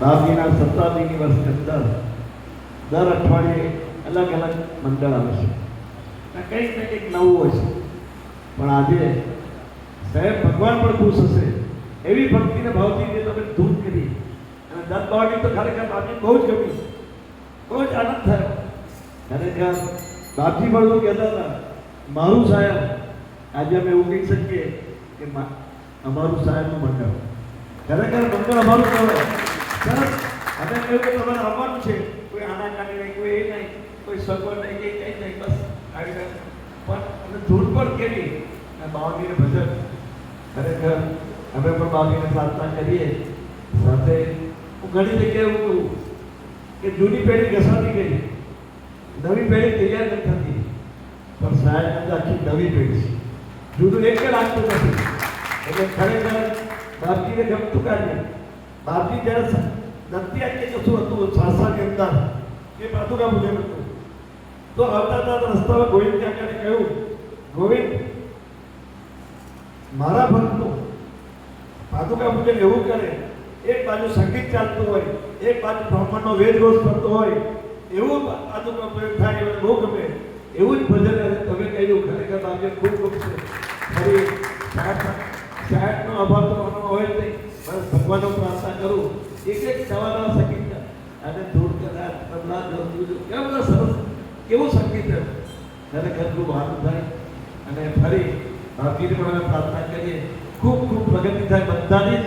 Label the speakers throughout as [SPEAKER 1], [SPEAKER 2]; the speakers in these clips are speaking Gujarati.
[SPEAKER 1] બાપજીના સત્તાવીસની વર્ષની અંદર દર અઠવાડિયે અલગ અલગ મંડળ આવે છે. કંઈક ને કંઈક નવું હોય છે. પણ આજે સાહેબ ભગવાન પણ ખુશ હશે. એવી ભક્તિને ભાવથી જે તમે ધૂન કરી. અને દત્ત બાવળી તો ખરેખર બાપજી બહુ જ ગમી. બહુ જ આનંદ થયો. ખરેખર બાપજી પણ એવું કહેતા હતા, મારું સાહેબ, આજે અમે એવું કહી શકીએ કે અમારું સાહેબનું મંડળ. ખરેખર મંડળ અમારું કહેવાય. કહ્યું કે તમારે આવવાનું છે. કોઈ આના કાઢી નહીં, કોઈ એ નહીં, કોઈ સગવડ નહીં કે કંઈ નહીં, બસ આવી રહ્યા પણ અમે ધૂળ પણ કેવી? અને બાવલીને ભજન. ખરેખર અમે પણ બાવલીને પ્રાર્થના કરીએ. સાથે હું ઘણી જગ્યાએ એવું કહું કે જૂની પેઢી ઘસાતી ગઈ. નવી પેઢી તૈયાર નથી થતી. પણ સાહેબ આખી નવી પેઢી છે. જૂનું એક લાગતું નથી. એટલે ખરેખર બાપજીને ગમતું કાર્ય બાપજી જ્યારે નથી આજે કશું હતું સાસાની અંદર, એ પાતુકા પૂજન હતું. તો આવતા હતા રસ્તામાં ગોવિંદ કાકાને કહ્યું, ગોવિંદ, મારા ભક્તો પાદુકા પૂજન એવું કરે, એક બાજુ સંગીત ચાલતું હોય, એક બાજુ વેદ ઘોષ થતો હોય, એવું પાદુકા પૂજન થાય એવું બહુ ગમે. એવું જ ભજન તમે કહ્યું ખરેખર બાજુ ખૂબ ગમશે. ફરી સાહેબ સાહેબનો અભાવ તો હોય નહીં. બસ ભગવાનનો પ્રાર્થના કરું. એક એક સવારના સંગીત અને ધૂળ કદાચ કેવું બધા સરસ, કેવું સંગીત છે? ઘરનું ખૂબ થાય અને ફરી બાપજીને પણ પ્રાર્થના કરીએ. ખૂબ ખૂબ પ્રગતિ થાય બધાની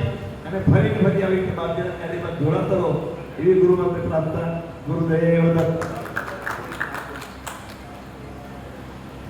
[SPEAKER 1] અને ફરી ફરી આવી રીતે બાપજીના કાર્યમાં જોડાતા રહો એવી ગુરુમાં પ્રાર્થના, ગુરુદેવ દત્ત.